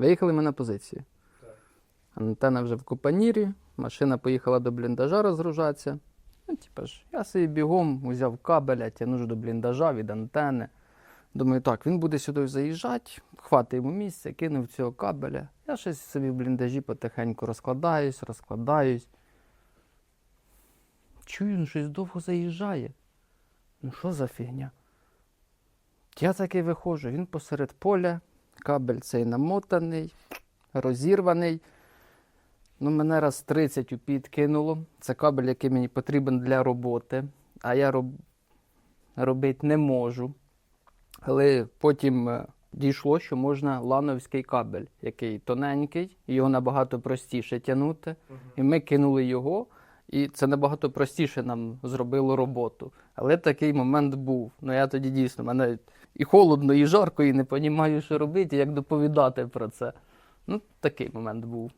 Виїхали ми на позицію. Антенна вже в Купанірі, машина поїхала до бліндажа розгружатися. Ну, типа ж, я собі бігом узяв кабеля, тягну до бліндажа від антени. Думаю, так, він буде сюди заїжджати, хватить йому місця, кинув цього кабеля. Я щось собі в бліндажі потихеньку розкладаюсь, розкладаюсь. Чую, він щось довго заїжджає. Ну що за фігня? Я таки виходжу, він посеред поля, кабель цей намотаний, розірваний. Ну, мене раз 30 у піт кинуло. Це кабель, який мені потрібен для роботи, а я роб... робити не можу. Але потім е, дійшло, що можна лановський кабель, який тоненький, його набагато простіше тягнути. І ми кинули його, і це набагато простіше нам зробило роботу. Але такий момент був. Ну я тоді дійсно мене і холодно, і жарко, і не розумію, що робити, як доповідати про це. Ну, такий момент був.